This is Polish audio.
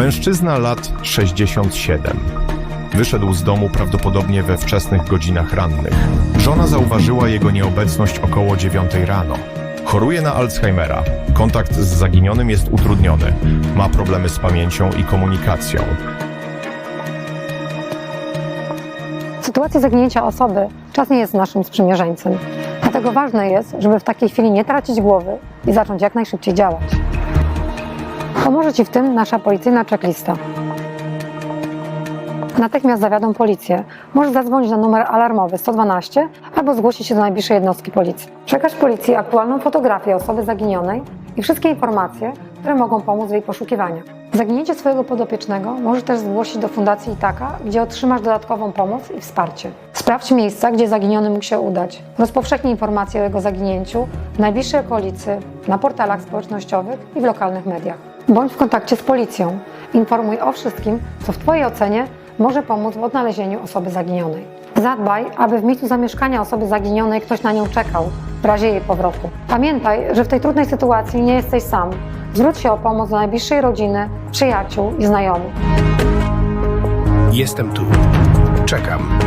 Mężczyzna lat 67. Wyszedł z domu prawdopodobnie we wczesnych godzinach rannych. Żona zauważyła jego nieobecność około 9 rano. Choruje na Alzheimera. Kontakt z zaginionym jest utrudniony. Ma problemy z pamięcią i komunikacją. W sytuacji zaginięcia osoby czas nie jest naszym sprzymierzeńcem. Dlatego ważne jest, żeby w takiej chwili nie tracić głowy i zacząć jak najszybciej działać. Pomoże Ci w tym nasza policyjna checklista. Natychmiast zawiadą policję. Możesz zadzwonić na numer alarmowy 112 albo zgłosić się do najbliższej jednostki policji. Przekaż policji aktualną fotografię osoby zaginionej i wszystkie informacje, które mogą pomóc w jej poszukiwaniach. Zaginięcie swojego podopiecznego możesz też zgłosić do Fundacji Itaka, gdzie otrzymasz dodatkową pomoc i wsparcie. Sprawdź miejsca, gdzie zaginiony mógł się udać. Rozpowszechnij informacje o jego zaginięciu w najbliższej okolicy, na portalach społecznościowych i w lokalnych mediach. Bądź w kontakcie z policją. Informuj o wszystkim, co w Twojej ocenie może pomóc w odnalezieniu osoby zaginionej. Zadbaj, aby w miejscu zamieszkania osoby zaginionej ktoś na nią czekał w razie jej powrotu. Pamiętaj, że w tej trudnej sytuacji nie jesteś sam. Zwróć się o pomoc do najbliższej rodziny, przyjaciół i znajomych. Jestem tu. Czekam.